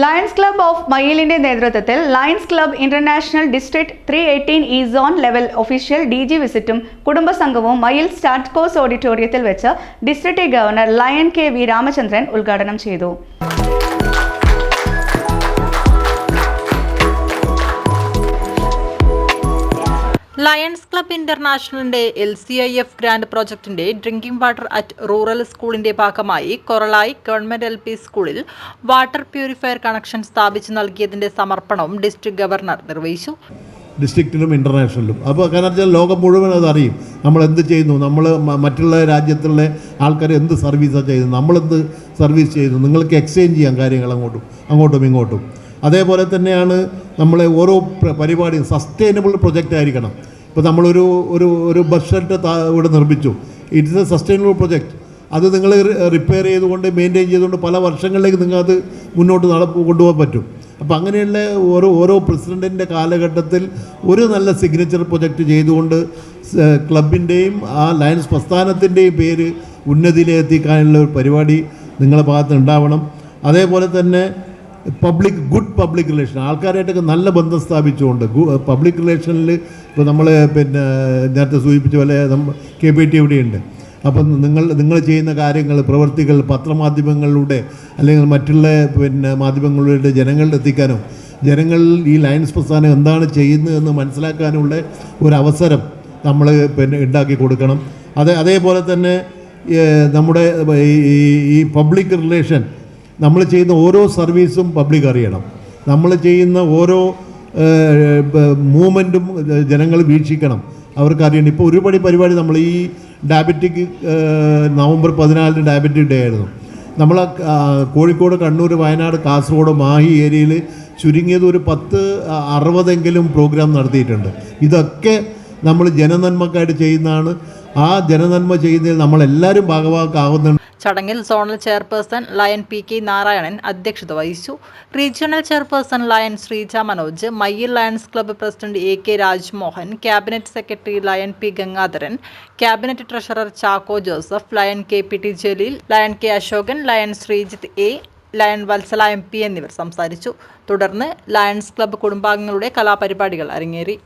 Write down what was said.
Lions club of മയിലിന്റെ നേതൃത്വത്തിൽ lions club international district three eighteen E zone level official D G വിസിറ്റും കുടുംബസംഘവും Mayyil start course ഓഡിറ്റോറിയത്തിൽ വെച്ച് district governor lion K V Ramachandran ഉദ്ഘാടനം ചെയ്തു. Lions club ഇന്റർനാഷണലിന്റെ L C I F grand പ്രോജക്ടിന്റെ drinking water at rural സ്കൂളിന്റെ ഭാഗമായി കൊറളായി government L P സ്കൂളിൽ water purifier connection സ്ഥാപിച്ചു നൽകിയതിന്റെ സമർപ്പണവും ഡിസ്ട്രിക്ട് ഗവർണർ നിർവഹിച്ചു. ഡിസ്ട്രിക്റ്റിലും ഇന്റർനാഷണലിലും അപ്പോൾ കാരണം വെച്ചാൽ ലോകം മുഴുവൻ അത് അറിയും. നമ്മൾ എന്ത് ചെയ്യുന്നു? നമ്മൾ മറ്റുള്ള രാജ്യത്തുള്ള ആൾക്കാർ എന്ത് സർവീസാണ് ചെയ്യുന്നത്? നമ്മളെന്ത് സർവീസ് ചെയ്യുന്നു? നിങ്ങൾക്ക് എക്സ്ചേഞ്ച് ചെയ്യാം കാര്യങ്ങൾ അങ്ങോട്ടും അങ്ങോട്ടും ഇങ്ങോട്ടും. അതേപോലെ തന്നെയാണ് നമ്മളെ ഓരോ പ്ര- പരിപാടിയും സസ്റ്റൈനബിൾ പ്രൊജക്റ്റ് ആയിരിക്കണം. ഇപ്പോൾ നമ്മളൊരു ഒരു ഒരു ബസ് ഷെൽട്ടർ ഇവിടെ നിർമ്മിച്ചു. It is a sustainable project അത് നിങ്ങൾ റിപ്പയർ ചെയ്തുകൊണ്ട് മെയിന്റെയിൻ ചെയ്തുകൊണ്ട് പല വർഷങ്ങളിലേക്ക് നിങ്ങൾ അത് മുന്നോട്ട് നട കൊണ്ടുപോകാൻ പറ്റും. അപ്പോൾ അങ്ങനെയുള്ള ഓരോ ഓരോ പ്രസിഡന്റിന്റെ കാലഘട്ടത്തിൽ ഒരു നല്ല സിഗ്നേച്ചർ പ്രൊജക്റ്റ് ചെയ്തുകൊണ്ട് ക്ലബിന്റെയും ആ ലയൻസ് പ്രസ്ഥാനത്തിന്റെയും പേര് ഉന്നതിയിലെത്തിക്കാനുള്ള ഒരു പരിപാടി നിങ്ങളുടെ ഭാഗത്ത് ഉണ്ടാവണം. അതേപോലെ തന്നെ പബ്ലിക് ഗുഡ് പബ്ലിക് റിലേഷൻ ആൾക്കാരായിട്ടൊക്കെ നല്ല ബന്ധം സ്ഥാപിച്ചുകൊണ്ട് പബ്ലിക് റിലേഷനിൽ ഇപ്പോൾ നമ്മൾ പിന്നെ നേരത്തെ സൂചിപ്പിച്ച പോലെ കെ പി ടി ഇവിടെയുണ്ട്. അപ്പം നിങ്ങൾ നിങ്ങൾ ചെയ്യുന്ന കാര്യങ്ങൾ പ്രവൃത്തികൾ പത്രമാധ്യമങ്ങളിലൂടെ അല്ലെങ്കിൽ മറ്റുള്ള പിന്നെ മാധ്യമങ്ങളിലൂടെ ജനങ്ങളിൽ എത്തിക്കാനും ജനങ്ങളിൽ ഈ ലയൻസ് പ്രസ്ഥാനം എന്താണ് ചെയ്യുന്നതെന്ന് മനസ്സിലാക്കാനുള്ള ഒരു അവസരം നമ്മൾ പിന്നെ ഉണ്ടാക്കി കൊടുക്കണം. അതേ അതേപോലെ തന്നെ നമ്മുടെ ഈ പബ്ലിക് റിലേഷൻ നമ്മൾ ചെയ്യുന്ന ഓരോ സർവീസും പബ്ലിക് അറിയണം. നമ്മൾ ചെയ്യുന്ന ഓരോ മൂവ്മെന്റും ജനങ്ങൾ വീക്ഷിക്കണം. അവർക്ക് അറിയണം. ഇപ്പോൾ ഒരുപാട് പരിപാടി നമ്മൾ ഈ ഡയബറ്റിക് നവംബർ പതിനാലിന് ഡയബറ്റിക് ഡേ ആയിരുന്നു. നമ്മൾ കോഴിക്കോട് കണ്ണൂർ വയനാട് കാസർഗോഡ് മാഹി ഏരിയയിൽ ചുരുങ്ങിയത് ഒരു പത്ത് അറുപതെങ്കിലും പ്രോഗ്രാം നടത്തിയിട്ടുണ്ട്. ഇതൊക്കെ നമ്മൾ ജനനന്മക്കായിട്ട് ചെയ്യുന്നതാണ്. ആ ജനനന്മ ചെയ്യുന്നതിൽ നമ്മളെല്ലാവരും ഭാഗവാക്കാവുന്നുണ്ട് ചടങ്ങിൽ zonal chairperson lion P K Narayanan അധ്യക്ഷത വഹിച്ചു. Regional chairperson lion Sreeja Manoj Mayyil lions club president A K Rajmohan cabinet secretary lion P Gangadharan cabinet treasurer Chacko Joseph lion K P T Jaleel lion K Asokan lion Sreejith A lion Vatsala M P എന്നിവർ സംസാരിച്ചു. തുടർന്ന് lions club കുടുംബാംഗങ്ങളുടെ കലാപരിപാടികൾ അരങ്ങേറി.